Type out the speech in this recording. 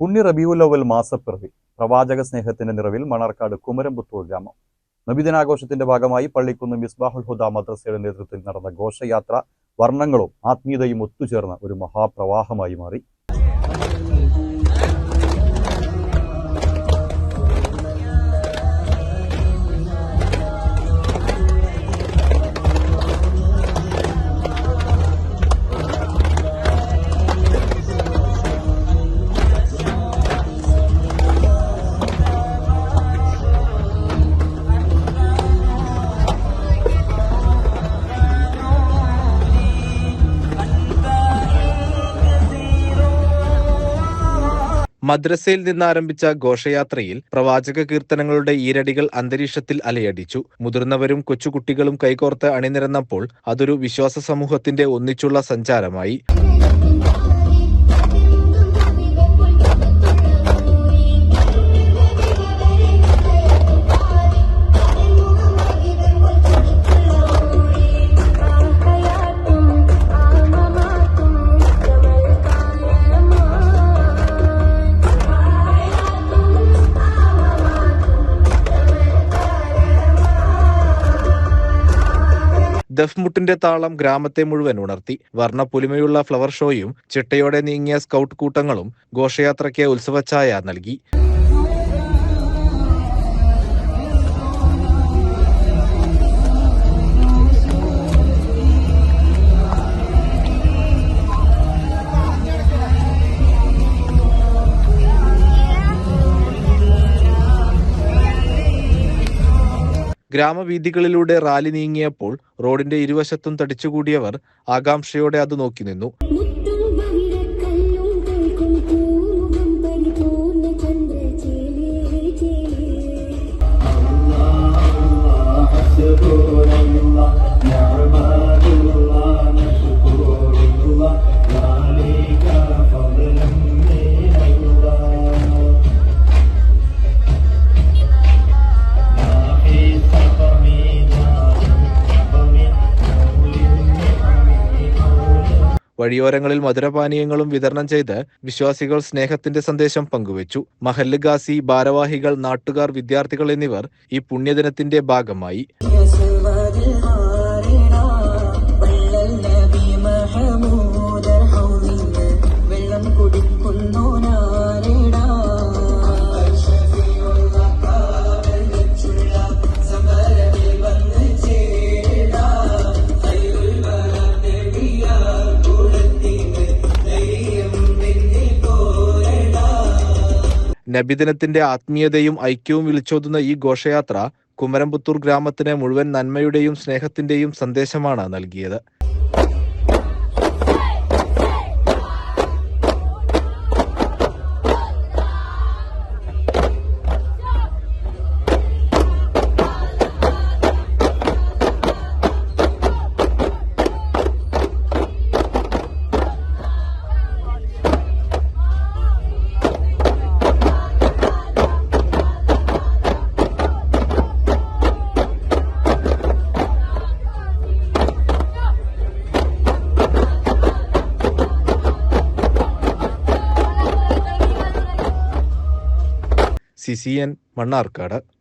പുണ്യ റബിയുലവൽ മാസപ്പിറവി പ്രവാചക സ്നേഹത്തിന്റെ നിറവിൽ മണർക്കാട് കുമരംപുത്തൂർ ഗ്രാമം. നബിദിനാഘോഷത്തിന്റെ ഭാഗമായി പള്ളിക്കുന്ന് മിസ്ബാഹുൽ ഹുദ മദ്രസയുടെ നേതൃത്വത്തിൽ നടന്ന ഘോഷയാത്ര വർണങ്ങളും ആത്മീയതയും ഒത്തുചേർന്ന ഒരു മഹാപ്രവാഹമായി മാറി. മദ്രസയിൽ നിന്നാരംഭിച്ച ഘോഷയാത്രയിൽ പ്രവാചക കീർത്തനങ്ങളുടെ ഈരടികൾ അന്തരീക്ഷത്തിൽ അലയടിച്ചു. മുതിർന്നവരും കൊച്ചുകുട്ടികളും കൈകോർത്ത് അണിനിരന്നപ്പോൾ അതൊരു വിശ്വാസ സമൂഹത്തിന്റെ ഒന്നിച്ചുള്ള സഞ്ചാരമായി. ദഫ്മുട്ടിന്റെ താളം ഗ്രാമത്തെ മുഴുവൻ ഉണർത്തി. വർണപ്പൊലിമയുള്ള ഫ്ലവർ ഷോയും ചിട്ടയോടെ നീങ്ങിയ സ്കൗട്ട് കൂട്ടങ്ങളും ഘോഷയാത്രയ്ക്ക് ഉത്സവഛായ നൽകി. ഗ്രാമവീഥികളിലൂടെ റാലി നീങ്ങിയപ്പോൾ റോഡിന്റെ ഇരുവശത്തും തടിച്ചുകൂടിയവർ ആകാംക്ഷയോടെ അത് നോക്കി നിന്നു. ചന്ദ്രചേലേ വഴിയോരങ്ങളിൽ മധുരപാനീയങ്ങളും വിതരണം ചെയ്ത് വിശ്വാസികൾ സ്നേഹത്തിന്റെ സന്ദേശം പങ്കുവച്ചു. മഹല്ല് ഗാസി ഭാരവാഹികൾ നാട്ടുകാർ വിദ്യാർത്ഥികൾ എന്നിവർ ഈ പുണ്യദിനത്തിന്റെ ഭാഗമായി. നബിദിനത്തിന്റെ ആത്മീയതയും ഐക്യവും വിളിച്ചോതുന്ന ഈ ഘോഷയാത്ര കുമരംപുത്തൂർ ഗ്രാമത്തിന് മുഴുവൻ നന്മയുടെയും സ്നേഹത്തിന്റെയും സന്ദേശമാണ് നൽകിയത്. സി മണ്ണാർക്കാട്.